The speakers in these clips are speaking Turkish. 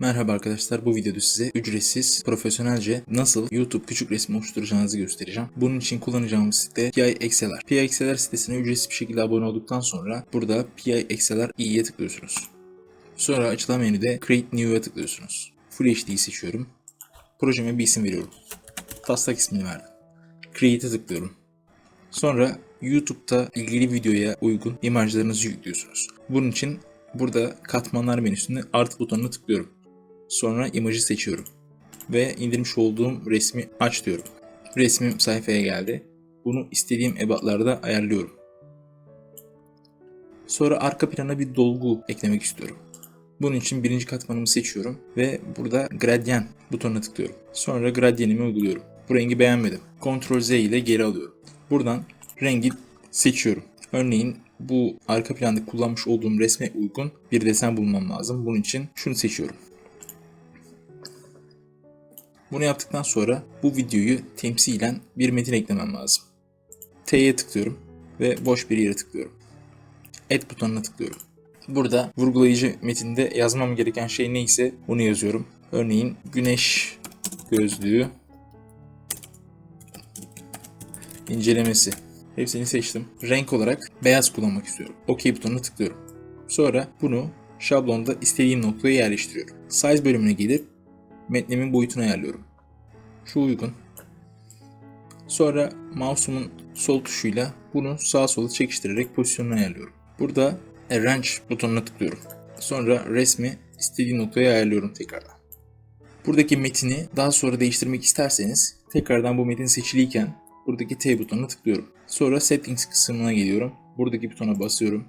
Merhaba arkadaşlar bu videoda size ücretsiz profesyonelce nasıl YouTube küçük resim oluşturacağınızı göstereceğim. Bunun için kullanacağımız site PIXLR. PIXLR sitesine ücretsiz bir şekilde abone olduktan sonra burada PIXLR i'ye tıklıyorsunuz. Sonra açılan menüde Create New'a tıklıyorsunuz. Full HD'yi seçiyorum. Projeme bir isim veriyorum. Taslak ismini verdim. Create'e tıklıyorum. Sonra YouTube'da ilgili videoya uygun imajlarınızı yüklüyorsunuz. Bunun için burada katmanlar menüsünde Art butonuna tıklıyorum. Sonra imajı seçiyorum. Ve indirmiş olduğum resmi aç diyorum. Resmim sayfaya geldi. Bunu istediğim ebatlarda ayarlıyorum. Sonra arka plana bir dolgu eklemek istiyorum. Bunun için birinci katmanımı seçiyorum ve burada gradient butonuna tıklıyorum. Sonra gradientimi uyguluyorum. Bu rengi beğenmedim. Ctrl Z ile geri alıyorum. Buradan rengi seçiyorum. Örneğin bu arka planda kullanmış olduğum resme uygun bir desen bulmam lazım. Bunun için şunu seçiyorum. Bunu yaptıktan sonra bu videoyu temsilen bir metin eklemem lazım. T'ye tıklıyorum ve boş bir yere tıklıyorum. Add butonuna tıklıyorum. Burada vurgulayıcı metinde yazmam gereken şey neyse onu yazıyorum. Örneğin güneş gözlüğü incelemesi. Hepsini seçtim. Renk olarak beyaz kullanmak istiyorum. OK butonuna tıklıyorum. Sonra bunu şablonda istediğim noktaya yerleştiriyorum. Size bölümüne gelip metnimin boyutunu ayarlıyorum. Şu uygun. Sonra mouse'umun sol tuşuyla bunu sağa sola çekiştirerek pozisyonunu ayarlıyorum. Burada Arrange butonuna tıklıyorum. Sonra resmi istediğim noktaya ayarlıyorum tekrardan. Buradaki metini daha sonra değiştirmek isterseniz tekrardan bu metin seçiliyken buradaki T butonuna tıklıyorum. Sonra Settings kısmına geliyorum. Buradaki butona basıyorum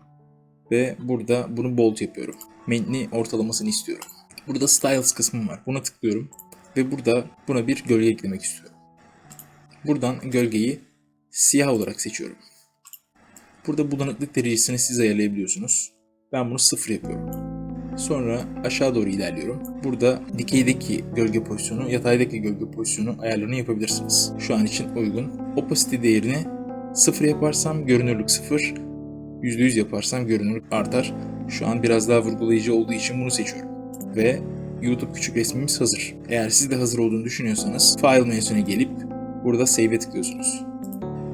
ve burada bunu bold yapıyorum. Metni ortalamasını istiyorum. Burada Styles kısmı var. Buna tıklıyorum ve burada buna bir gölge eklemek istiyorum. Buradan gölgeyi siyah olarak seçiyorum. Burada bulanıklık derecesini siz ayarlayabiliyorsunuz. Ben bunu sıfır yapıyorum. Sonra aşağı doğru ilerliyorum. Burada dikeydeki gölge pozisyonu, yataydaki gölge pozisyonu ayarlarını yapabilirsiniz. Şu an için uygun. Opacity değerini sıfır yaparsam görünürlük sıfır, %100 yaparsam görünürlük artar. Şu an biraz daha vurgulayıcı olduğu için bunu seçiyorum. Ve YouTube küçük resmimiz hazır. Eğer siz de hazır olduğunu düşünüyorsanız File menüsüne gelip burada Save'e tıklıyorsunuz.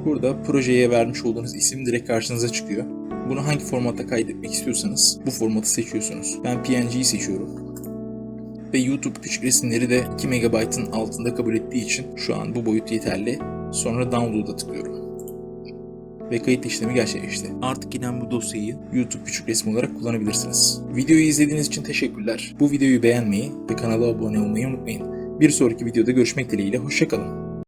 Burada projeye vermiş olduğunuz isim direkt karşınıza çıkıyor. Bunu hangi formatta kaydetmek istiyorsanız bu formatı seçiyorsunuz. Ben PNG'yi seçiyorum. Ve YouTube küçük resimleri de 2 MB'ın altında kabul ettiği için şu an bu boyut yeterli. Sonra Download'a tıklıyorum. Ve kayıt işlemi gerçekleşti. Artık giden bu dosyayı YouTube küçük resim olarak kullanabilirsiniz. Videoyu izlediğiniz için teşekkürler. Bu videoyu beğenmeyi ve kanala abone olmayı unutmayın. Bir sonraki videoda görüşmek dileğiyle. Hoşçakalın.